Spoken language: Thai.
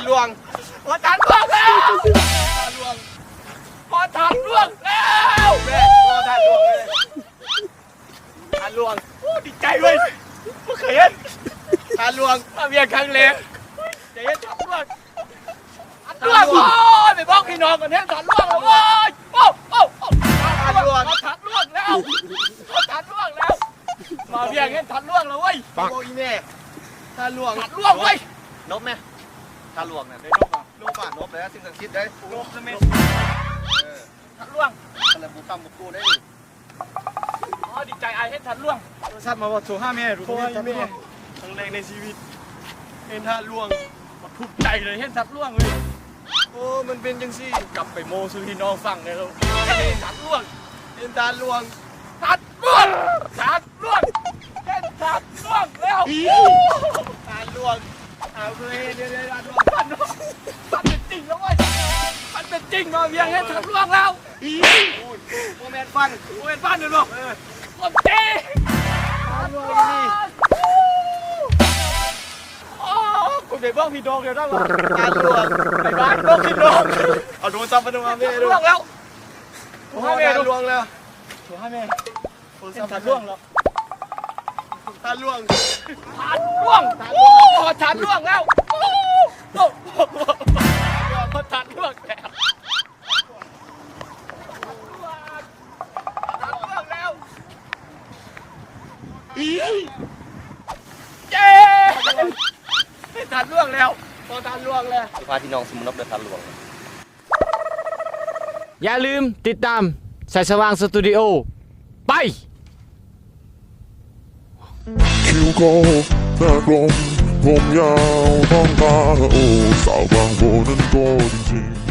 านหลวงพอทันล่วงแล้วพอทันล่วงแล้วแม่พ่อทานหลวงเลยทานหลวงโอ้ดีใจเว้ยไม่เคยเห็นทานหลวงมาเวียงครั้งแรกจะเห็นทันล่วงทันล่วงโอ้ยไปบอกพี่น้องกันเห็นทันล่วงแล้วโอ้ยโอ้โอ้โอ้ทานหลวงพอทันล่วงแล้วพอทันล่วงแล้ว มาเวียงเห็นทันล่วงแล้วเว้ยโอ้ยแม่ทานหลวงทันล่วงเว้ยนบไหม ทานหลวงเนี่ยได้นกอะนบป่ะนบเลยสิ่งศักดิ์สิทธิ์ได้นกนะเมเออทันล่วงอะไรบุกตั้มบุกกูได้อ๋อดีใจไอ้เห็นทันล่วงโทรศัพท์มาว่าโทรห้าแม่รู้โทรห้าแม่ครั้งแรกในชีวิตเห็นทานหลวงถูกใจเลยเห็นทันล่วงเลยโอ้มันเป็นจังซี่กลับไปโมสุพี่น้องฟังเลยเราทัดล่วงเห็นทานหลวงทัดล่วงทัดล่วงเห็นทัดล่วงแล้วทานหลวง เอาเลยเดี๋ยวเดี๋ยวเดี๋ยวทัดล่วงมันเป็นจริงแล้วเว้ยมันเป็นจริงมาเวียงเห็นทัดล่วงแล้วโมเมนต์ฟังโอ้ยบ้านเดี๋ยวบอกคนจริงทานหลวงนี่โอ้คุณไปบ้องพี่น้องเดี๋ยวได้ปะทานหลวงไปบ้านบ้องพี่น้องเอาโทรศัพท์มาดูห้าแม่ทัดดูล่วงแล้วโทรห้าแม่หลวงแล้วถ่ให้แม่โทรเห็ศันพท์ทัดล่วงแล้วานหลวงทัดล่วงโอ้ทัดล่วงแล้วโอ้โอ้ทัดล่วงแล้วทันล่วงแล้วเย้ทันล่วงแล้วพอทานหลวงแล้วพาที่น้องสมุนนบเดินทางหลวง อย่าลืมติดตามสายสว่างสตูดิโอ ไป คิ้วโกหน้ากลมผมยาวท้